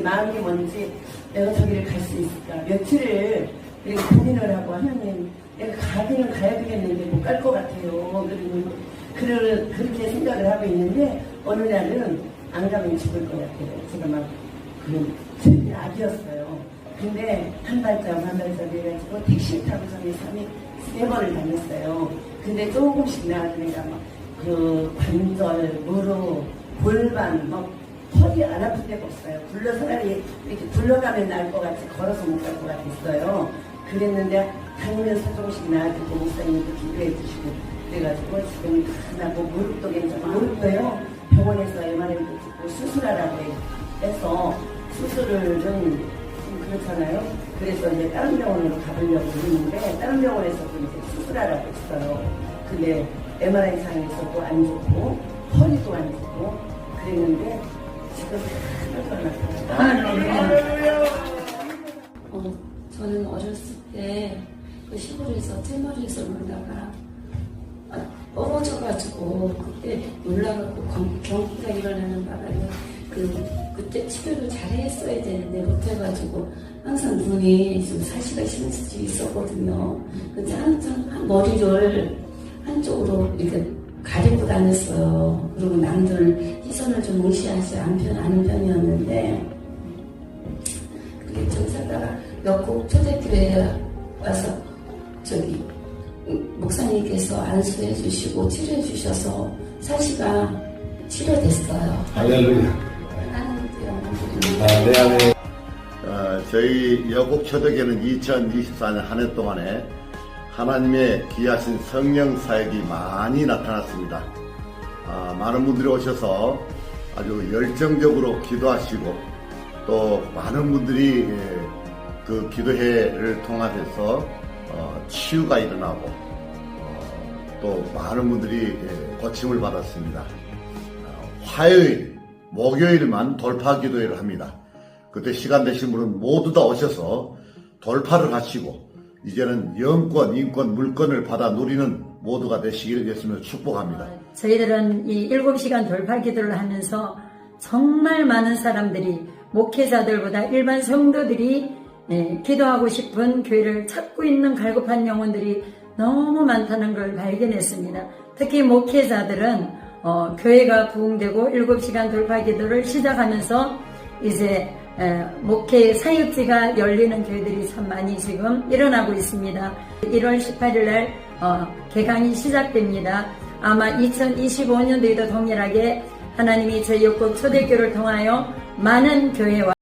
마음이 뭔지 내가 저기를 갈 수 있을까? 며칠을 이렇게 고민을 하고 하나님 내가 가기는 가야 되겠는데 못 갈 것 같아요. 그리고 그를 그렇게 생각을 하고 있는데 어느 날은 안 가면 죽을 것 같아요. 제가 막그 제 악이었어요. 근데 한 발짝 한 발짝 해가지고 택시 타고서 3일 세 번을 다녔어요. 근데 조금씩 나아지니까 막그 관절 무릎 골반 막 허리 안 아픈 데가 없어요. 굴러 사람이 이렇게 굴러가면 나을 것 같이 걸어서 못 갈 것 같았어요. 그랬는데 다니면서 조금씩 나아지고 목사님도 기도해 주시고 그래가지고 지금 다 나고 무릎도 괜찮고 무릎도요 병원에서 MRI도 찍고 수술하라고 해서 수술을 좀 그렇잖아요. 그래서 이제 다른 병원으로 가보려고 했는데 다른 병원에서도 이제 수술하라고 했어요. 근데 MRI 상에서도 안 좋고 허리도 안 좋고 그랬는데 어, 저는 어렸을 때 그 시골에서 텔머리에서 놀다가 아, 떨어져가지고 그때 놀라갖고 경- 경기가 일어나는 바람에 그 그때 치료를 잘 했어야 되는데 못해가지고 항상 눈이 좀 사시가 심해져 있었거든요. 근데 항상 한 머리를 한쪽으로 이렇게 가리고 다녔어요. 그리고 남들 시선을 좀 무시하지 않은, 않은 편이었는데 그게 좀 살다가 역곡 초대교회에 와서 저기 음, 목사님께서 안수해 주시고 치료해 주셔서 사시가 치료됐어요. 할렐루야. 아, 안에 어, 저희 여곡 초대교는 2024년 한 해 동안에 하나님의 귀하신 성령 사역이 많이 나타났습니다. 아, 많은 분들이 오셔서 아주 열정적으로 기도하시고 또 많은 분들이 예, 그 기도회를 통합해서 어, 치유가 일어나고 어, 또 많은 분들이 예, 고침을 받았습니다. 어, 화요일, 목요일만 돌파 기도회를 합니다. 그때 시간 되신 분은 모두 다 오셔서 돌파를 하시고 이제는 영권, 인권, 물권을 받아 누리는 모두가 되시기를 예수님을 축복합니다. 저희들은 이 7시간 돌파 기도를 하면서 정말 많은 사람들이 목회자들보다 일반 성도들이 예, 기도하고 싶은 교회를 찾고 있는 갈급한 영혼들이 너무 많다는 걸 발견했습니다. 특히 목회자들은 어, 교회가 부흥되고 7시간 돌파 기도를 시작하면서 이제 에, 목회 사역지가 열리는 교회들이 참 많이 지금 일어나고 있습니다. 1월 18일 날 어, 개강이 시작됩니다. 아마 2025년도에도 동일하게 하나님이 저희 역국 초대교를 통하여 많은 교회와